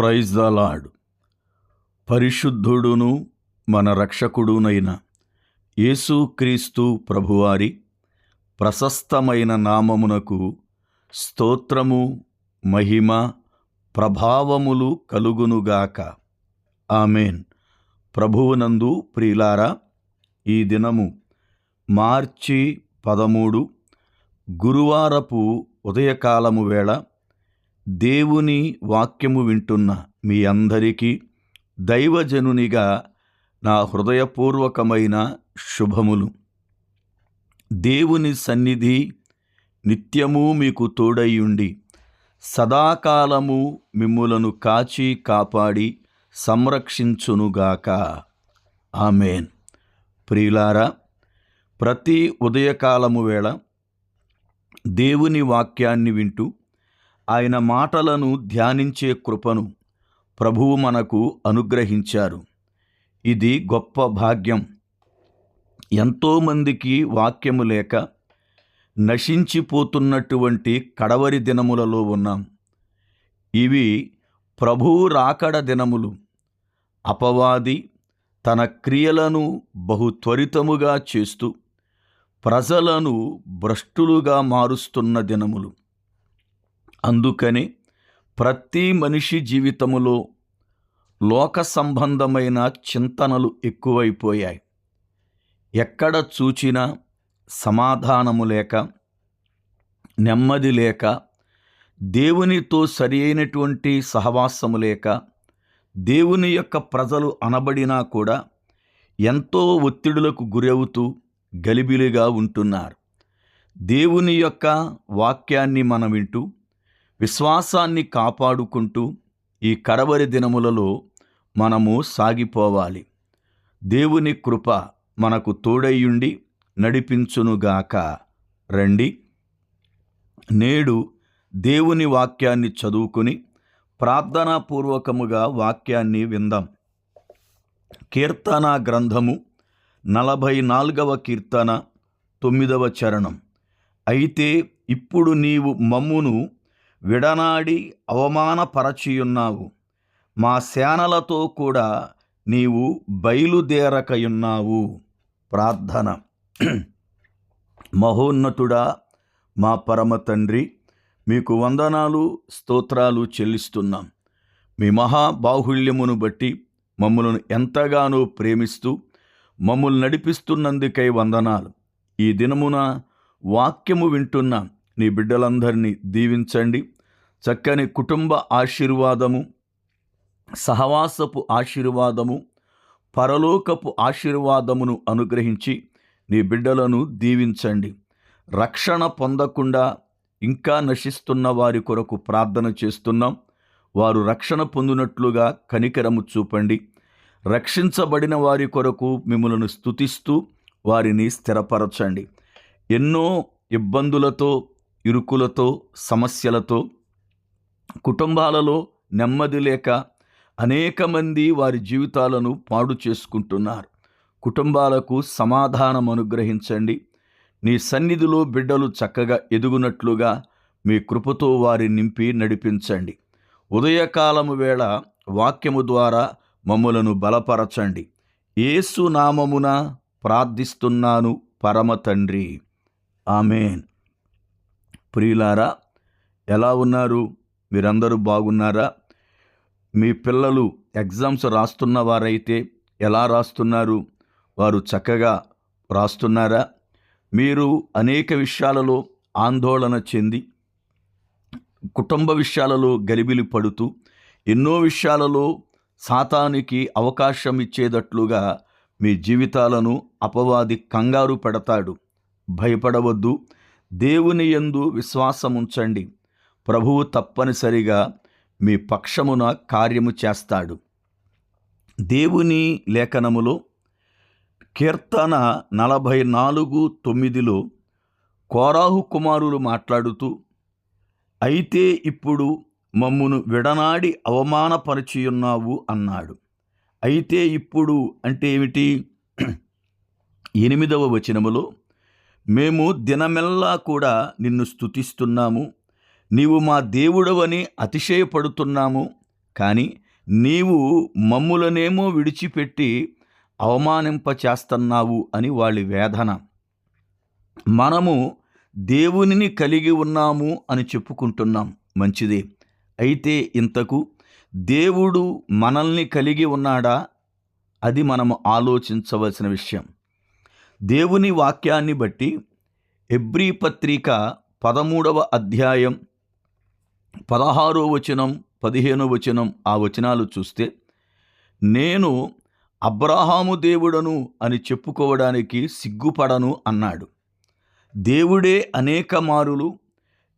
Praise the lord పరిశుద్ధుడును మన రక్షకుడునైన యేసుక్రీస్తు ప్రభువారి ప్రశస్తమైన నామమునకు స్తోత్రము మహిమ ప్రభావములు కలుగునుగాక ఆమెన్. ప్రభువునందు ప్రియులారా ఈ దినము మార్చి పదమూడు గురువారపు ఉదయకాలము వేళ దేవుని వాక్యము వింటున్న మీ అందరికీ దైవజనునిగా నా హృదయపూర్వకమైన శుభములు. దేవుని సన్నిధి నిత్యము మీకు తోడయ్యుండి సదాకాలము మిమ్ములను కాచి కాపాడి సంరక్షించునుగాక. ఆమెన్. ప్రియులారా ప్రతి ఉదయకాలము వేళ దేవుని వాక్యాన్ని వింటూ ఆయన మాటలను ధ్యానించే కృపను ప్రభువు మనకు అనుగ్రహించారు. ఇది గొప్ప భాగ్యం. ఎంతోమందికి వాక్యము లేక నశించిపోతున్నటువంటి కడవరి దినములలో ఉన్నాం. ఇవి ప్రభువు రాకడ దినములు. అపవాది తన క్రియలను బహు త్వరితముగా చేస్తూ ప్రజలను భ్రష్టులుగా మారుస్తున్న దినములు. అందుకని ప్రతి మనిషి జీవితములో లోక సంబంధమైన చింతనలు ఎక్కువైపోయాయి. ఎక్కడ చూచినా సమాధానము లేక నెమ్మది లేక దేవునితో సరి అయినటువంటి సహవాసము లేక దేవుని యొక్క ప్రజలు అనబడినా కూడా ఎంతో ఒత్తిడులకు గురవుతూ గలిబిలిగా ఉంటున్నారు. దేవుని యొక్క వాక్యాన్ని మనం వింటూ విశ్వాసాన్ని కాపాడుకుంటూ ఈ కడవరి దినములలో మనము సాగిపోవాలి. దేవుని కృప మనకు తోడయ్యుండి నడిపించునుగాక రండి. నేడు దేవుని వాక్యాన్ని చదువుకుని ప్రార్థనాపూర్వకముగా వాక్యాన్ని విందాం. కీర్తన గ్రంథము నలభై నాలుగవ కీర్తన తొమ్మిదవ చరణం. అయితే ఇప్పుడు నీవు మమ్మును విడనాడి అవమానపరచియున్నావు. మా సేనలతో కూడా నీవు బయలుదేరకయున్నావు. ప్రార్థన. మహోన్నతుడా మా పరమ తండ్రి మీకు వందనాలు స్తోత్రాలు చెల్లిస్తున్నాం. మీ మహాబాహుళ్యమును బట్టి మమ్మలను ఎంతగానో ప్రేమిస్తూ మమ్మల్ని నడిపిస్తున్నందుకై వందనాలు. ఈ దినమున వాక్యము వింటున్నాం. నీ బిడ్డలందరినీ దీవించండి. చక్కని కుటుంబ ఆశీర్వాదము సహవాసపు ఆశీర్వాదము పరలోకపు ఆశీర్వాదమును అనుగ్రహించి నీ బిడ్డలను దీవించండి. రక్షణ పొందకుండా ఇంకా నశిస్తున్న వారి కొరకు ప్రార్థన చేస్తున్నాం. వారు రక్షణ పొందినట్లుగా కనికరము చూపండి. రక్షించబడిన వారి కొరకు మిమ్మలను స్థుతిస్తూ వారిని స్థిరపరచండి. ఎన్నో ఇబ్బందులతో ఇరుకులతో సమస్యలతో కుటుంబాలలో నెమ్మది లేక అనేక మంది వారి జీవితాలను పాడు చేసుకుంటున్నారు. కుటుంబాలకు సమాధానం అనుగ్రహించండి. నీ సన్నిధిలో బిడ్డలు చక్కగా ఎదుగునట్లుగా మీ కృపతో వారి నింపి నడిపించండి. ఉదయకాలము వేళ వాక్యము ద్వారా మమ్ములను బలపరచండి. ఏసు నామమున ప్రార్థిస్తున్నాను పరమ తండ్రి. ఆమెన్. ప్రియులారా ఎలా ఉన్నారు? మీరందరూ బాగున్నారా? మీ పిల్లలు ఎగ్జామ్స్ రాస్తున్న వారైతే ఎలా రాస్తున్నారు? వారు చక్కగా రాస్తున్నారా? మీరు అనేక విషయాలలో ఆందోళన చెంది కుటుంబ విషయాలలో గలిబిలి పడుతూ ఎన్నో విషయాలలో సాతానికి అవకాశం ఇచ్చేటట్లుగా మీ జీవితాలను అపవాది కంగారు పెడతాడు. భయపడవద్దు. దేవుని యందు విశ్వాసముంచండి. ప్రభువు తప్పనిసరిగా మీ పక్షమున కార్యము చేస్తాడు. దేవుని లేఖనములో కీర్తన నలభై నాలుగు తొమ్మిదిలో కోరాహు కుమారులు మాట్లాడుతూ అయితే ఇప్పుడు మమ్మును విడనాడి అవమానపరిచియున్నావు అన్నాడు. అయితే ఇప్పుడు అంటే ఏమిటి? ఎనిమిదవ వచనములో మేము దినమెల్లా కూడా నిన్ను స్తుతిస్తున్నాము. నీవు మా దేవుడవని అతిశయపడుతున్నాము. కానీ నీవు మమ్ములనేమో విడిచిపెట్టి అవమానింపచేస్తున్నావు అని వాళ్ళ వేదన. మనము దేవునిని కలిగి ఉన్నాము అని చెప్పుకుంటున్నాం. మంచిదే. అయితే ఇంతకు దేవుడు మనల్ని కలిగి ఉన్నాడా? అది మనము ఆలోచించవలసిన విషయం. దేవుని వాక్యాన్ని బట్టి ఎబ్రీ పత్రిక పదమూడవ అధ్యాయం పదహారో వచనం పదిహేనో వచనం ఆ వచనాలు చూస్తే నేను అబ్రహాము దేవుడను అని చెప్పుకోవడానికి సిగ్గుపడను అన్నాడు. దేవుడే అనేక మారులు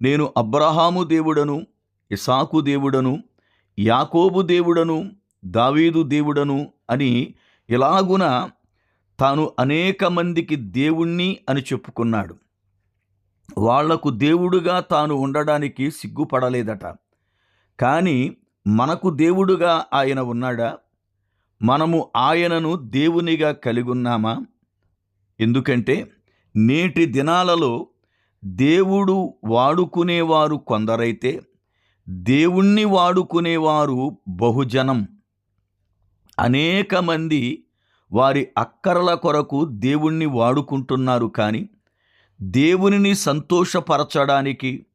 నేను అబ్రహాము దేవుడను ఇసాకు దేవుడను యాకోబు దేవుడను దావీదు దేవుడను అని ఇలాగున తాను అనేక మందికి దేవుణ్ణి అని చెప్పుకున్నాడు. వాళ్ళకు దేవుడుగా తాను ఉండడానికి సిగ్గుపడలేదట. కానీ మనకు దేవుడుగా ఆయన ఉన్నాడా? మనము ఆయనను దేవునిగా కలిగి ఉన్నామా ఎందుకంటే నేటి దినాలలో దేవుడు వాడుకునేవారు కొందరైతే దేవుణ్ణి వాడుకునేవారు బహుజనం. అనేక మంది వారి అక్కరల కొరకు దేవుణ్ణి వాడుకుంటున్నారు కానీ దేవునిని సంతోషపరచడానికి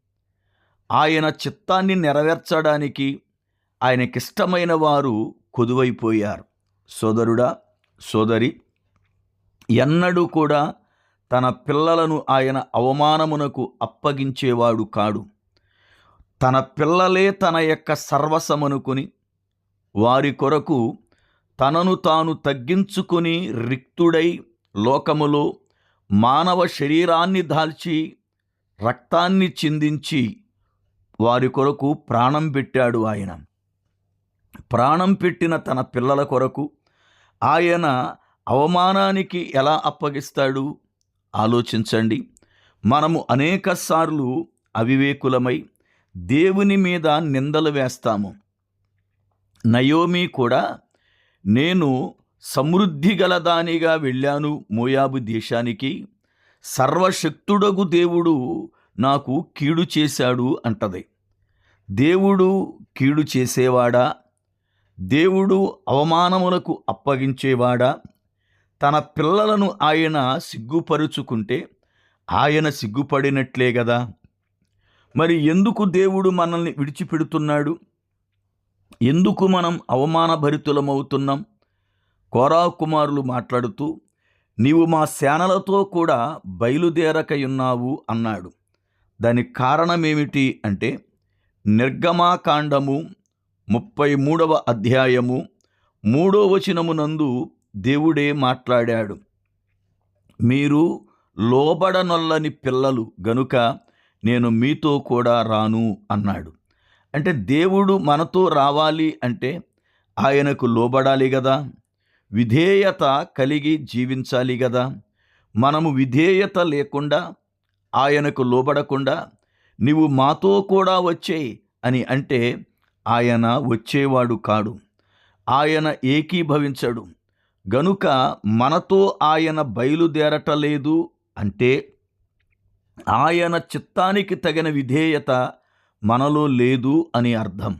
ఆయన చిత్తాన్ని నెరవేర్చడానికి ఆయనకిష్టమైన వారు కొదువైపోయారు. సోదరుడా సోదరి ఎన్నడూ కూడా తన పిల్లలను ఆయన అవమానమునకు అప్పగించేవాడు కాడు. తన పిల్లలే తన యొక్క సర్వసమనుకుని వారి కొరకు తనను తాను తగ్గించుకుని రిక్తుడై లోకములో మానవ శరీరాన్ని దాల్చి రక్తాన్ని చిందించి వారి కొరకు ప్రాణం పెట్టాడు ఆయన. ప్రాణం పెట్టిన తన పిల్లల కొరకు ఆయన అవమానానికి ఎలా అప్పగిస్తాడు? ఆలోచించండి. మనము అనేకసార్లు అవివేకులమై దేవుని మీద నిందలు వేస్తాము. నయోమి కూడా నేను సమృద్ధి గలదానిగా వెళ్ళాను మోయాబు దేశానికి. సర్వశక్తుడగు దేవుడు నాకు కీడు చేశాడు అంటది. దేవుడు కీడు చేసేవాడా? దేవుడు అవమానములకు అప్పగించేవాడా? తన పిల్లలను ఆయన సిగ్గుపరుచుకుంటే ఆయన సిగ్గుపడినట్లే కదా మరి ఎందుకు దేవుడు మనల్ని విడిచిపెడుతున్నాడు? ఎందుకు మనం అవమానభరితులమవుతున్నాం? కోరా కుమారులు మాట్లాడుతూ నీవు మా సేనలతో కూడా బయలుదేరకయున్నావు అన్నాడు. దానికి కారణమేమిటి అంటే నిర్గమాకాండము ముప్పై మూడవ అధ్యాయము మూడో వచనమునందు దేవుడే మాట్లాడాడు. మీరు లోబడనొల్లని పిల్లలు గనుక నేను మీతో కూడా రాను అన్నాడు. అంటే దేవుడు మనతో రావాలి అంటే ఆయనకు లోబడాలి కదా విధేయత కలిగి జీవించాలి కదా మనము విధేయత లేకుండా ఆయనకు లోబడకుండా నీవు మాతో కూడా వచ్చేయి అని అంటే ఆయన వచ్చేవాడు కాడు. ఆయన ఏకీభవించడు. గనుక మనతో ఆయన బయలుదేరటలేదు అంటే ఆయన చిత్తానికి తగిన విధేయత మనలో లేదు అని అర్థం.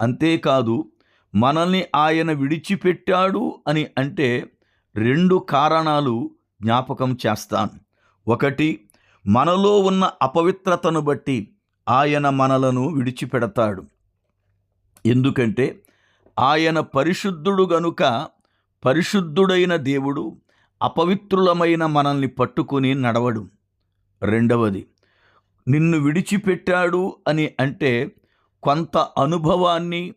అంతేకాదు మనల్ని ఆయన విడిచిపెట్టాడు అని అంటే రెండు కారణాలు జ్ఞాపకం చేస్తాను. ఒకటి మనలో ఉన్న అపవిత్రతను బట్టి ఆయన మనలను విడిచిపెడతాడు. ఎందుకంటే ఆయన పరిశుద్ధుడు గనుక పరిశుద్ధుడైన దేవుడు అపవిత్రులమైన మనల్ని పట్టుకుని నడవడు. రెండవది నిన్ను విడిచిపెట్టాడు అని అంటే కొంత అనుభవాన్ని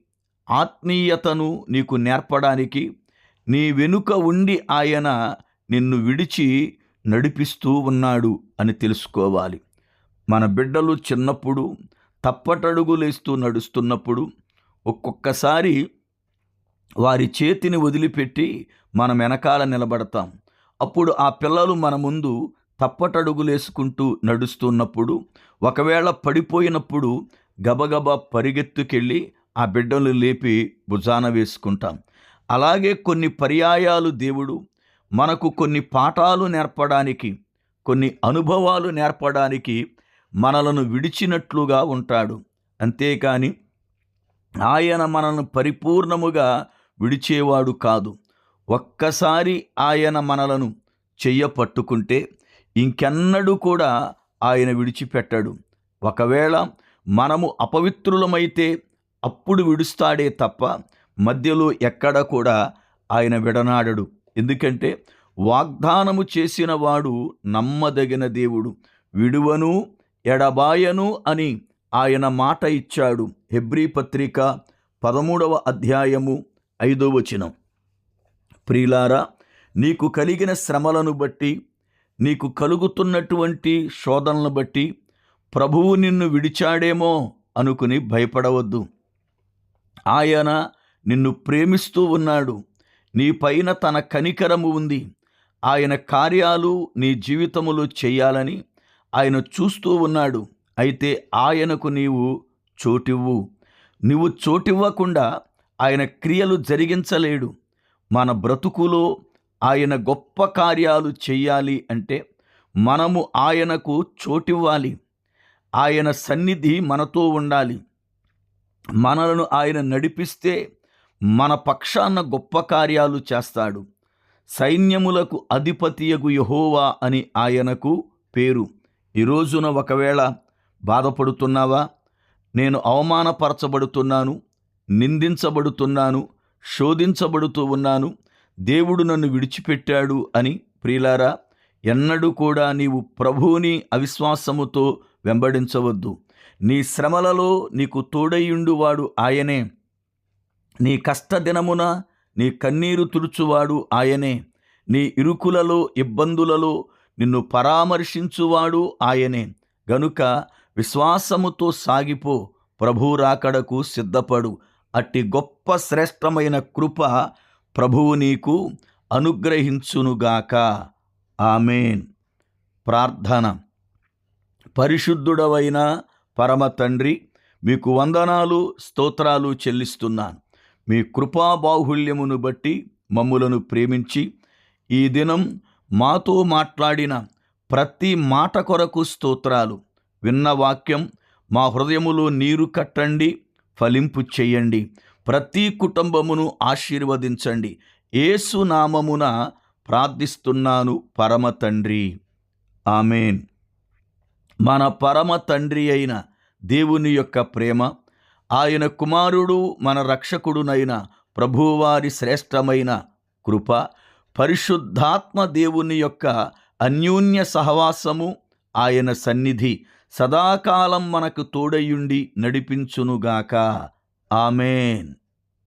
ఆత్మీయతను నీకు నేర్పడానికి నీ వెనుక ఉండి ఆయన నిన్ను విడిచి నడిపిస్తూ ఉన్నాడు అని తెలుసుకోవాలి. మన బిడ్డలు చిన్నప్పుడు తప్పటడుగులేస్తూ నడుస్తున్నప్పుడు ఒక్కొక్కసారి వారి చేతిని వదిలిపెట్టి మనం వెనకాల నిలబడతాం. అప్పుడు ఆ పిల్లలు మన ముందు తప్పటడుగులేసుకుంటూ నడుస్తున్నప్పుడు ఒకవేళ పడిపోయినప్పుడు గబగబా పరిగెత్తుకెళ్ళి ఆ బిడ్డలు లేపి భుజాన వేసుకుంటాం. అలాగే కొన్ని పర్యాయాలు దేవుడు మనకు కొన్ని పాఠాలు నేర్పడానికి కొన్ని అనుభవాలు నేర్పడానికి మనలను విడిచినట్లుగా ఉంటాడు. అంతేకాని ఆయన మనల్ని పరిపూర్ణముగా విడిచేవాడు కాదు. ఒక్కసారి ఆయన మనలను చెయ్య పట్టుకుంటే ఇంకెన్నడూ కూడా ఆయన విడిచిపెట్టడు. ఒకవేళ మనము అపవిత్రులమైతే అప్పుడు విడుస్తాడే తప్ప మధ్యలో ఎక్కడ కూడా ఆయన విడనాడడు. ఎందుకంటే వాగ్దానము చేసిన వాడు నమ్మదగిన దేవుడు. విడువను ఎడబాయను అని ఆయన మాట ఇచ్చాడు. హెబ్రీ పత్రిక పదమూడవ అధ్యాయము ఐదో వచనం. ప్రియులారా నీకు కలిగిన శ్రమలను బట్టి నీకు కలుగుతున్నటువంటి శోధనలను బట్టి ప్రభువు నిన్ను విడిచాడేమో అనుకుని భయపడవద్దు. ఆయన నిన్ను ప్రేమిస్తూ ఉన్నాడు. నీ పైన తన కనికరము ఉంది. ఆయన కార్యాలు నీ జీవితములో చేయాలని ఆయన చూస్తూ ఉన్నాడు. అయితే ఆయనకు నీవు చోటివ్వు. నువ్వు చోటివ్వకుండా ఆయన క్రియలు జరిగించలేడు. మన బ్రతుకులో ఆయన గొప్ప కార్యాలు చేయాలి అంటే మనము ఆయనకు చోటివ్వాలి. ఆయన సన్నిధి మనతో ఉండాలి. మనలను ఆయన నడిపిస్తే మన పక్షాన గొప్ప కార్యాలు చేస్తాడు. సైన్యములకు అధిపతియగు యహోవా అని ఆయనకు పేరు. ఈ రోజున ఒకవేళ బాధపడుతున్నావా? నేను అవమానపరచబడుతున్నాను నిందించబడుతున్నాను శోధించబడుతూ ఉన్నాను దేవుడు నన్ను విడిచిపెట్టాడు అని ప్రియులారా ఎన్నడూ కూడా నీవు ప్రభువుని అవిశ్వాసముతో వెంబడించవద్దు. నీ శ్రమలలో నీకు తోడయ్యుండువాడు ఆయనే. నీ కష్టదినమున నీ కన్నీరు తుడుచువాడు ఆయనే. నీ ఇరుకులలో ఇబ్బందులలో నిన్ను పరామర్శించువాడు ఆయనే. గనుక విశ్వాసముతో సాగిపో ప్రభు రాకడకు సిద్ధపడు. అట్టి గొప్ప శ్రేష్టమైన కృప ప్రభువు నీకు అనుగ్రహించునుగాక. ఆమెన్. ప్రార్థన. పరిశుద్ధుడవైన పరమ తండ్రి మీకు వందనాలు స్తోత్రాలు చెల్లిస్తున్నాను. మీ కృపా బాహుళ్యమును బట్టి మమ్ములను ప్రేమించి ఈ దినం మాతో మాట్లాడిన ప్రతి మాట కొరకు స్తోత్రాలు. విన్న వాక్యం మా హృదయములో నీరు కట్టండి ఫలింపు చెయ్యండి ప్రతి కుటుంబమును ఆశీర్వదించండి. ఏసునామమున ప్రార్థిస్తున్నాను పరమ తండ్రి. ఆమెన్. మన పరమ తండ్రి అయిన దేవుని యొక్క ప్రేమ ఆయన కుమారుడు మన రక్షకుడునైన ప్రభువారి శ్రేష్టమైన కృప పరిశుద్ధాత్మ దేవుని యొక్క అన్యోన్య సహవాసము ఆయన సన్నిధి సదాకాలం మనకు తోడయుండి నడిపించునుగాక. ఆమెన్